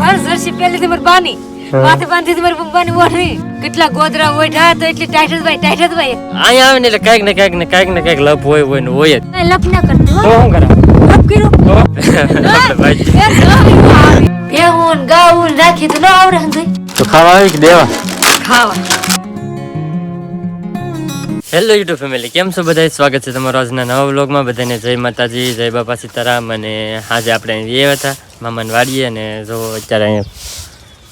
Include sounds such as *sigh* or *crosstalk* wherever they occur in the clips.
મારે જર્સી પહેલી મારી બાની માથે બાંધી મારી પપ્પાની ઓઢણી કેટલા ગોદરા ઓઢા તો એટલી ટાઈટ ભાઈ ટાઈટ ભાઈ અહીંયા આવે ને એટલે કાંઈક ને કાંઈક ને કાંઈક ને કાંઈક લપ હોય હોય ને હોય જ. લપ ના કરતી તો હો શું લપ કર્યું તો? ભાઈ *laughs* એ ગાયું આવી. ભેહું ને રાખી તો ન આવડે હંધુય. તો ખાવા આવી કે દેવા? ખાવા. હેલો યુટ્યુબ ફેમિલી કેમ છો બધા સ્વાગત છે તમારો આજના નવા બ્લોગમાં બધાને જય માતાજી જય બાપા સીતારામ અને આજે આપણે એ હતા. મામાને વાડીએ અને જો અત્યારે અહીંયા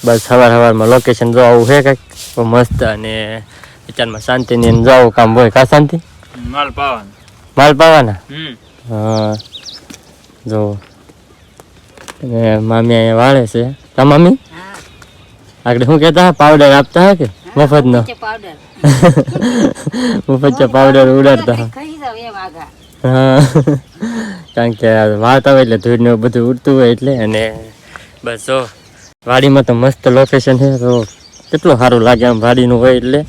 બસ સવાર સવારમાં લોકેશન જો આવું છે કંઈક બહુ મસ્ત અને અત્યારમાં શાંતિની ને જો કામ હોય કા શાંતિ? માલ પાવાના. માલ પાવાના? હા. જો. અને મામી અહીંયા વાળે છે. તા મામી? આગળ શું કહેતા? પાવડર આપતા હા કે? મફતનો? નો *laughs* મફત પાવડર ઉડાડતા હા. હા કારણ કે વાત આવે એટલે ધૂળ ને બધું ઉડતું હોય એટલે અને બસ જો વાડીમાં તો મસ્ત લોકેશન છે તો કેટલું સારું લાગે આમ વાડીનું હોય એટલે.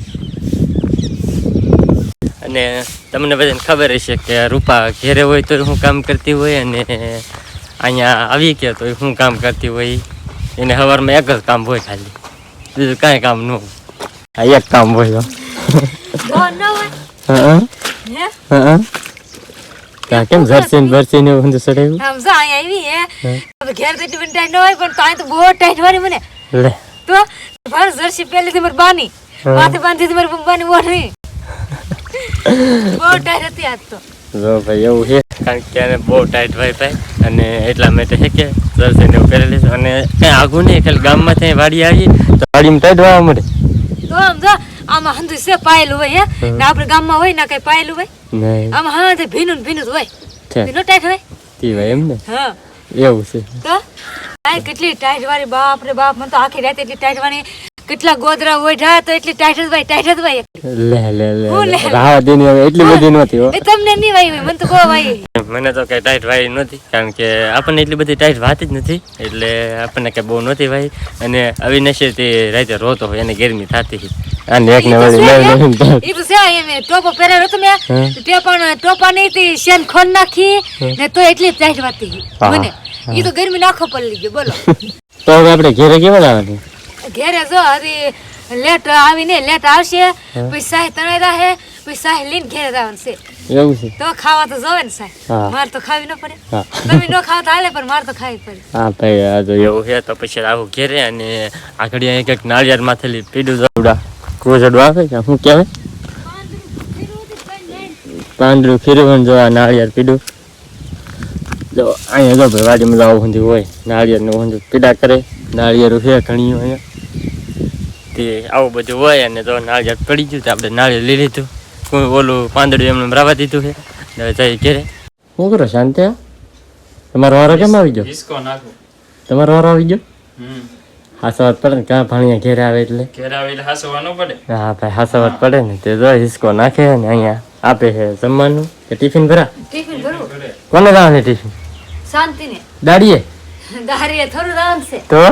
અને તમને બધાને ખબર હશે કે રૂપા ઘેરે હોય તો શું કામ કરતી હોય અને અહીંયા આવી કે તો શું કામ કરતી હોય. એને સવારમાં એક જ કામ હોય ખાલી બીજું કાંઈ કામ ન હોય. એક કામ હોય હોય? હા હા. ત્યાં કેમ એવું બધું ચડાવ્યું આમ જો અહીંયા આવી હે. હવે ઘેર તો એટલી ટાઈટ ન હોય પણ તો તો બહુ ટાઈટ વાળી મને. લે. તો મારે જર્સી પહેલી થી મારી બાની. માથે બાંધી થી મારી બાની ઓઢી બહુ ટાઈટ હતી આજ તો. જો ભાઈ એવું છે. કારણ કે એને બહુ ટાઈટ ભાઈ ભાઈ. અને એટલા માટે છે કે જર્સી ને પહેરેલી છે. અને કઈ આઘું નહીં ખાલી ગામમાં ત્યાં વાડી આવી તો વાડીમાં ટાઈટ વાવા મળે. તો આમ જો આમાં હંધુ છે પાયેલું હોય હે. ને આપણે ગામમાં હોય ના કઈ પાયેલું હોય. નહીં. આમાં હા તે ભીનું ને ભીનું જ હોય. છે. ટાઈટ હોય? તી ભાઈ એમ ને? હા. એવું છે. તો? આ કેટલી ટાઈટ વાળી બાપ રે બાપ મને તો આખી રાત એટલી ટાઈટ વાળી કેટલા ગોદરા ઓઢા તો એટલી ટાઈટસભાઈ જ ભાઈ ટાઈટ જ ભાઈ લે લે લે હું લે? દેની હવે એટલી બધી નથી હો. તમને નહીં વાઈ હોય મને તો કહો વાઈ મને તો કઈ ટાઈટ વાઈ નથી કારણ કે આપણને એટલી બધી ટાઈટ વાતી જ નથી એટલે આપણને કઈ બહુ નથી વાઈ અને અવિનાશે તે રાતે રોતો હોય એને ગરમી થતી હતી. અને એક ને વળી લઈ લઈ. એ તો છે એમ ટોપો પહેરેલો હતો મે. તે પણ ટોપા નહીં હતી શેન ખોન નાખી ને તો એટલી ટાઈટ વાતી. મને. એ તો ગરમી નાખો પડી ગયો બોલો. *laughs* તો હવે આપણે ઘરે કેવા લાવવાની ઘેરે જો હરી લેટ આવીને લેટ આવશે પછી સાહેબ તણાઈ રહે પછી સાહેબ લઈને ઘેરે જવાનું છે. એવું છે? તો ખાવા તો જોવે ને સાહેબ. માર તો ખાવી ન પડે. તમે ન ખાવ તો હાલે પણ માર તો ખાવી પડે. હા ભાઈ આ જો એવું છે તો પછી આવું ઘેરે અને આગળ એક એક નાળિયેર માથેલી પીડું જવડા. કોજડું આવે કે શું કહેવાય? પાંદડું ખીરું જો આ નાળિયેર પીડું. જો અહીંયા જો ભાઈ વાડીમાં તો આવું ઊંધું હોય નાળિયેરનું ઊંધું પીડા કરે. નાળિયેરું છે ઘણી અહીંયા. તે આવું બધું હોય અને તો નાળિયેર પડી ગયું તો આપણે નાળિયેર લઈ લીધું. કોઈ ઓલું પાંદડું એમને રાવા દીધું છે. હવે જઈ ઘેરે. શું કરો શાંતિ તમારો વારો કેમ આવી ગયો? હિસકો નાખું. તમારો વારો આવી ગયો? હાસવાત પડે ને કાં ભાણિયા ઘેરે આવે એટલે? ઘેરે આવે એટલે હાસવા પડે? હા ભાઈ હાસવાત પડે ને તે જો હિસકો નાખે ને અહીંયા આપે છે જમવાનું. કે ટિફિન ભરા? ટિફિન ભરવું કોને લાવવાની ટિફિન? શાંતિ ને દાડીએ *laughs* દારીએ થોડું લાવવાનું છે. તો?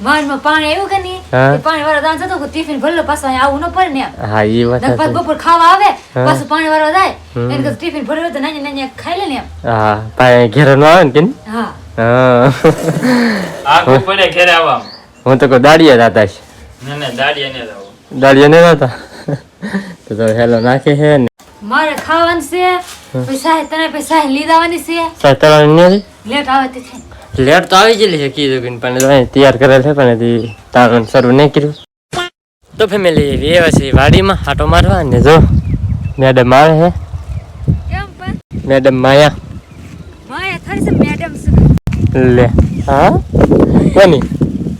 મારમાં પાણી આવ્યું કે નહીં? પાણી વાળો દાન ટિફિન ભરલો પાછો આવું ન પડે ને હા એ વાત ને બપોર ખાવા આવે હા. પાછું પાણી વાળો જાય એને કરતાં ટિફિન ભરેલું તો નાની નાની ખાઈ લે ને હા ભાઈ ઘેરે ન આવે ને કે હા. હા. આખું પડે ઘેરે આવવામાં હું તો કોઈ દાડીએ જતા છે. ના તો તો હેલો નાખે છે ને. મારે ખાવાનું છે પૈસા તને પૈસા લીધાવાની છે. સતરાણી નહીં લેટ આવે તે થાય લેટ તો આવી ગયેલી છે કીધું કે પણ તૈયાર કરેલ છે પણ હજી તારણ શરૂ નહીં કર્યું. તો ફેમિલી એવા છે વાડીમાં હાટો મારવા ને જો મેડમ આવે છે મેડમ માયા. માયા થારી છે મેડમ લે હા? કોની?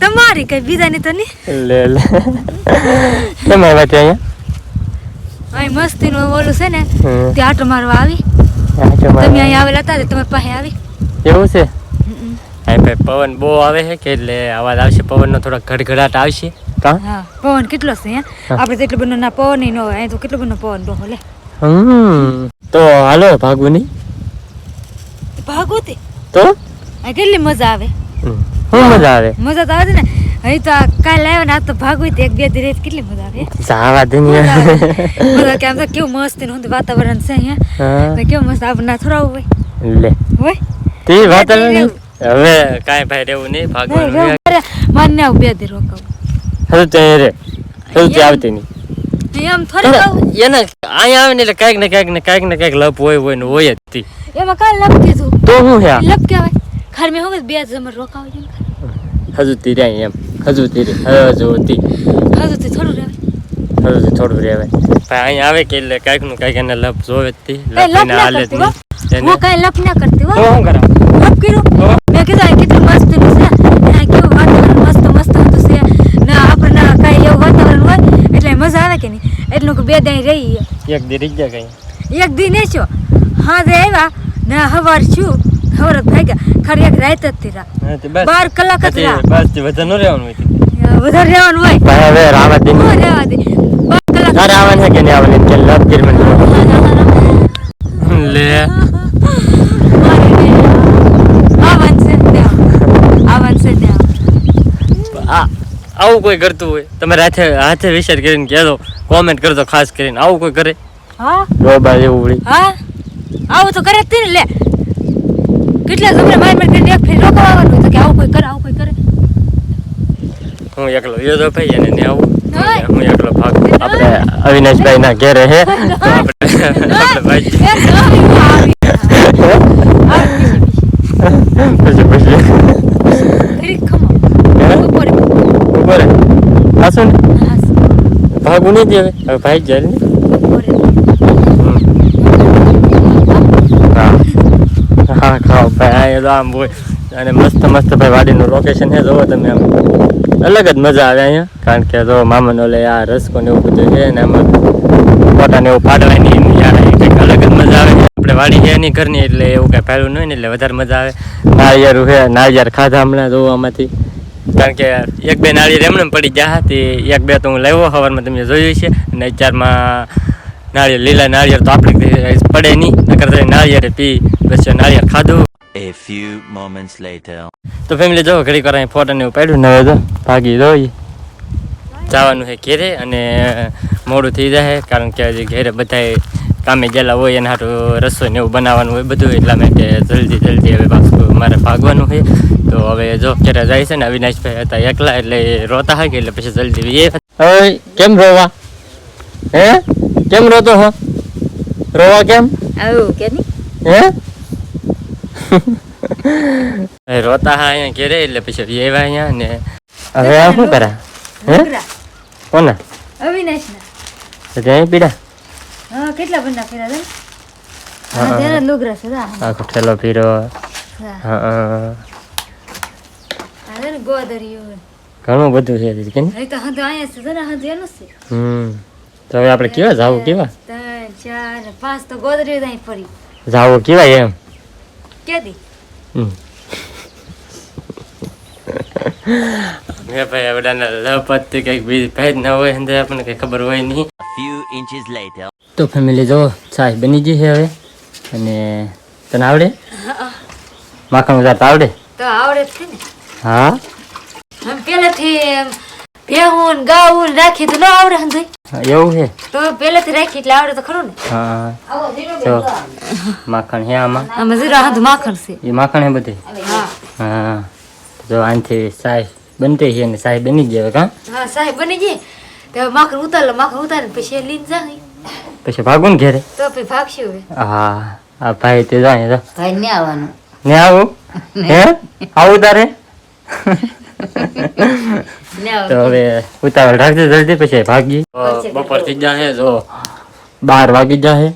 તમારી કઈ બીજાની તો નહીં લે લે. કેમ આવ્યા ત્યાં અહીં મસ્તી નું ઓલું છે ને ત્યાં આટો મારવા આવી. તમે અહીંયા આવેલા હતા તમારી પાસે આવી. એવું છે? હા ભાઈ પવન બહુ આવે છે કે એટલે અવાજ આવશે પવનનો થોડો ગડગડાટ આવશે. હા પવન કેટલો છે આપણે તો એટલો બધો ના પવન ન હોય અહીં તો કેટલો બધો પવન ડોહો લે. તો હાલો ભાગુની ભાગુતી તો? અહીં કેટલી મજા આવે? શું મજા આવે? મજા તો આવે છે ને અહીં તો કાલ આવ્યો ને આ તો ભાગવી તો એક બે દી રહે કેટલી મજા આવે જાવા દુનિયા મજા કે આમ તો કેવું મસ્તનું વાતાવરણ છે અહીંયા હા. તો કેવું મસ્ત આપણે ના થોડા હોય. લે. હોય? તે વાતાવરણ હવે કાંઈ ભાઈ રહેવું નહીં ભાગવાનું આવું બે દી રોકાવું. હજુ તે રે હજુ તે આવતી નહીં. એમ થોડી એને અહીંયા આવે ને એટલે કાંઈક ને કાંઈક ને કાંઈક ને કાંઈક લપ હોય હોય ને હોય જ તી. એમાં કાંઈ લપ કીધું તો હું હે લપ કહેવાય. ખાલી મેં હવે બે જમર રોકાવું હજુ તી રે એમ. હજુ તી રે હજુ તી. હજુ તી થોડું રહેવાય. હજુ તી થોડું રહેવાય. ભાઈ અહીંયા આવે કે એટલે કાંઈકનું કાંઈક એને લપ જોવે જ તી. લપ લપ હાલે જ નહીં. હું કઈ લપ ના કરતી હું. શું કરા લપ કર્યું મેં કીધું આ કેટલું મસ્તનું છે ને આ કેવું વાતાવરણ મસ્ત મસ્ત હતું છે ને આપણને કઈ એવું વાતાવરણ હોય એટલે મજા આવે કે નહીં એટલું કે બે દાઈ રહી એક દી રહી ગયા કઈ? એક દી નહીં છો હા રે આવ્યા ને હવાર છું ખબર જ ભાગ્યા. ખરી એક રાત જ થી રા હા, તે બસ. બાર કલાક જ રહ્યા. બસ વધારે ન રહેવાનું હોય વધારે રહેવાનું હોય? ભાઈ હવે રાવા દે હું રહેવા દે બાર કલાક તારે આવવાનું છે કે નહીં આવવાનું? કે લપ કરી મને લે આવું કોઈ કરતું હોય? તમે હાથે હાથે વિચાર કરીને કહેજો. કોમેન્ટ કરજો ખાસ કરીને. આવું કોઈ કરે? હા? ભાઈ એવું વળી હા? આવું તો કરે જ ને લે. કેટલા ગમે માર માર કરીને એક ફેર આવવાનું તો કે આવું કોઈ કરે આવું કોઈ કરે. હું એકલો યો તો ભાઈ એને ને આવું. હું એકલો ભાગ આપણે અવિનાશભાઈ ના ઘેરે હે. તો આપણે આપણે ભાઈ એ પછી પછી. ખમો. હે? ઉપર. પાછું ને હા, ભાગું નહીં દે હવે ભાઈ જાય ને. હા. ખાઓ ભાઈ અહીંયા તો આમ હોય. અને મસ્ત મસ્ત ભાઈ વાડીનું લોકેશન છે જોવો તમે આમ. અલગ જ મજા આવે અહીંયા. કારણ કે જો મામાનો લે આ રસકો ને એવું બધું છે ને આમાં ફોટા ને એવું પાડવાની કંઈક અલગ જ મજા આવે આપણે વાડી છે એની ઘરની એટલે એવું કાંઈ પહેલું નહીં ને એટલે વધારે મજા આવે. નાળિયેર છે નાળિયેર ખાધા હમણાં જોવો આમાંથી. કારણ કે એક બે નાળી રેમને પડી ગયા તે એક બે તો હું લાવ્યો સવારમાં તમે જોયું છે. અને અત્યારમાં નાળિયેર લીલા નાળિયેર તો આપણે પડે નહીં. નકર તો નાળિયેર પી પછી નાળિયેર ખાધું. A few moments later. તો ફેમિલી જો ઘડી કરાય ફોટો ને પાડ્યું. ને તો ભાગી દોઈ જવાનું છે ઘેરે અને મોડું થઈ જાય કારણ કે હજી ઘેરે બધાય કામે ગયેલા હોય એના હાટું રસોઈ ને એવું બનાવવાનું હોય બધું એટલા માટે જલ્દી જલ્દી હવે પાછું મારે ભાગવાનું છે. તો હવે જો અત્યારે જાય છે ને અવિનાશભાઈ હતા એકલા એટલે રોતા હા કે એટલે પછી જલ્દી એ હવે કેમ રોવા? હે? કેમ રોતો હો? રોવા કેમ? આવું કે હે? *laughs* રોતા હા અહીંયા ઘેરે એટલે પછી એવા અહીંયા ને હવે આ શું કરા? હે? કોના? અવિનાશ ના ત્યાં પીડા? હા, કેટલા બંદા ફેરા છે? હા. હા, તેના જ છે, હા. આખો ઠેલો પીરો હા. હા હા. ને ગોદરીયું. ઘણું બધું છે કે? અહીં તો અહીંયા છે, ને જ છે. હમ તો હવે આપણે કેવા જાવું કેવા ત્રણ, ચાર, પાંચ તો ગોદરીયું ત્યાં ફરી. જાવું કેવા એમ ક્યાંથી? હમ. મેં ભાઈ બધાને લપતથી કંઈક બીજી ભેજ ના હોય અંદર આપણને કંઈ ખબર હોય નહીં ફ્યુ ઇન્ચીસ later. તો ફેમિલી જો ચાય બની ગઈ છે હવે. અને તને આવડે? માખણ જાત આવડે? તો આવડે છે ને. હા? હમ પહેલેથી ભેહું ગાવું રાખી તો ન આવડે હંધોય. એવું છે? તો પહેલેથી રાખી એટલે આવડે તો ખરું ને. હા. તો માખણ હે આમાં? આમાં જરા હંધું માખણ છે. એ માખણ હે બધે? હા. હા. જો આનથી ચાય બનતી છે ને ચાય બની ગઈ હવે હા સાહેબ બની ગઈ તો માખણ ઉતાર લો માખણ ઉતારીને પછી લીન જા પછી ભાગું ને ઘેરે? તો પછી ભાગશું હવે. હા આ ભાઈ તે જાય તો. ભાઈ ને આવવાનું. ને આવું? હે? આવું. તારે તો હવે ઉતાવળ રાખજે જલ્દી પછી ભાગી બપોર થઈ જાય જો. બાર વાગી જાય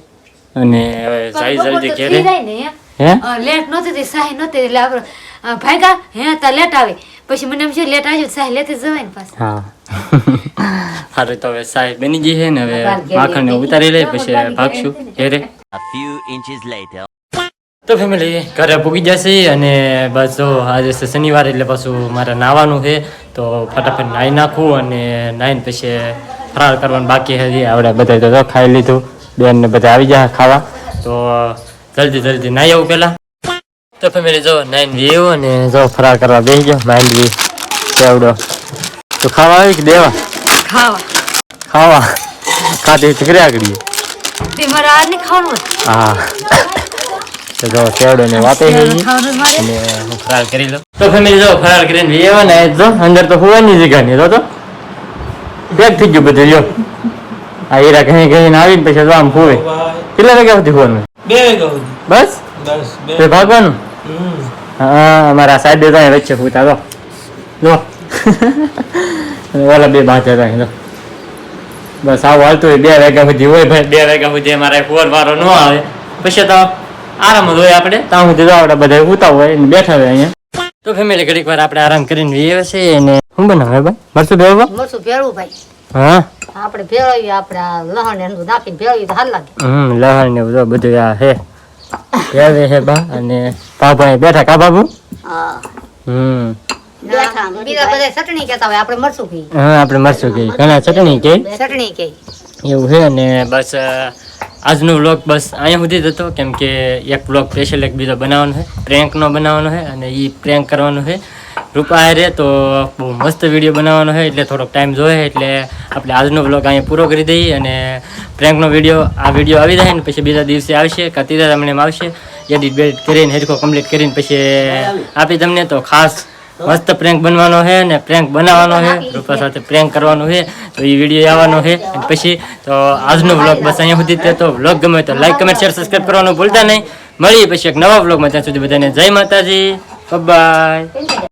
અને હવે જાય જલ્દી ઘેરે થઈ જાય ને એમ. હે? લેટ નહોતી સાહી નહોતી એટલે આપણે અ, ભાગ્યા હે તા લેટ આવે. પછી મને એમ છે લેટ આવશે સાહેબ લેતે જવાય ને પાછા. હા. *laughs* સારું તો હવે સાહેબ બની ગઈ છે ને હવે માખણ ને ઉતારી લે પછી ભાગશું. ઘેરે A few inches later. તો ફેમિલી ઘરે પૂગી જશે અને બસ જો આજે છે શનિવાર એટલે પાછું મારે નાવાનું છે. તો ફટાફટ નાહી નાખું અને નાહીને પછી ફરાર કરવાનું બાકી છે. હજી આપણે બધા તો ખાઈ લીધું. બેન ને બધા આવી જાય ખાવા. તો જલ્દી જલ્દી નાહી આવું પહેલાં. તો ફેમિલી જો નાઈન વ્યૂ અને જો ફરાર કરવા બેસી ગયો માંડવી કેવડો તો ખાવા આવી કે દેવા? ખાવા. ખાવા. ખાતી ચકરી તે મારે ખાવાનું હા. તો જો ને અને હું ફરાળ કરી લઉં. તો ફેમિલી જો ફરાળ કરીને ને જો અંદર તો હોવાની જગ્યા નહીં. તો તો પેક થઈ ગયું બધું જો આ હીરા કहीं કहीं આવીને પછી જો આમ હોવે. કેટલા વાગ્યા સુધી હોવાનું? બે બસ? બસ બે ભાગવાનું? હા અમારા સાહેબ તો વચ્ચે પૂતા તો જો ઓલા બે બાચા હતા અહીં બસ આવું હાલતું હોય બે વાગ્યા સુધી હોય ભાઈ. બે વાગ્યા સુધી અમારે ફોર વારો ન આવે. પછી તો આરામ જ હોય આપણે. ત્યાં સુધી તો આપણે બધા ઉતા હોય ને બેઠા હોય અહીંયા. તો ફેમિલી ઘડીક વાર આપણે આરામ કરીને વીએ છે અને શું બનાવે ભાઈ? મરચું ભેળવું? મરચું ભેળવું ભાઈ. હા? આપણે ભેળવીએ આપણે લહણ એનું નાખીને ભેળવીએ તો હાલ લાગે. હમ લહણ ને બધું બધું આ હે. ભેળવે હે બા અને પાભાઈ બેઠા કા બાબુ હા. હમ. બીજા બધા ચટણી કહેતા હોય આપણે મરચું કહીએ. હા આપણે મરચું કહીએ ઘણા ચટણી કે ચટણી એવું છે અને બસ આજનો વ્લોગ બસ અહીંયા સુધી જ હતો કેમ કે એક વ્લોગ સ્પેશિયલ એક બીજો બનાવવાનો છે પ્રેન્કનો બનાવવાનો છે અને એ પ્રેન્ક કરવાનો છે રૂપા રે, તો બહુ મસ્ત વીડિયો બનાવવાનો છે એટલે થોડોક ટાઈમ જોઈએ એટલે આપણે આજનો વ્લોગ અહીંયા પૂરો કરી દઈએ અને પ્રેન્કનો વીડિયો આ વીડિયો આવી જાય ને, પછી બીજા દિવસે આવશે, કાં ત્રીજા તમને આવશે એડિટ બેડિટ કરીને, હેરખો કમ્પ્લીટ કરીને પછી આપી તમને, તો ખાસ મસ્ત પ્રેન્ક બનવાનો છે ને પ્રેન્ક બનાવવાનો છે રૂપા સાથે પ્રેન્ક કરવાનો છે તો એ વીડિયો આવવાનો છે અને પછી તો આજનો બ્લોગ બસ અહીંયા સુધી તો વ્લોગ ગમે તો લાઈક કમેન્ટ શેર સબસ્ક્રાઈબ કરવાનું ભૂલતા નહીં. મળીએ પછી એક નવા વ્લોગમાં ત્યાં સુધી બધાને જય માતાજી બાય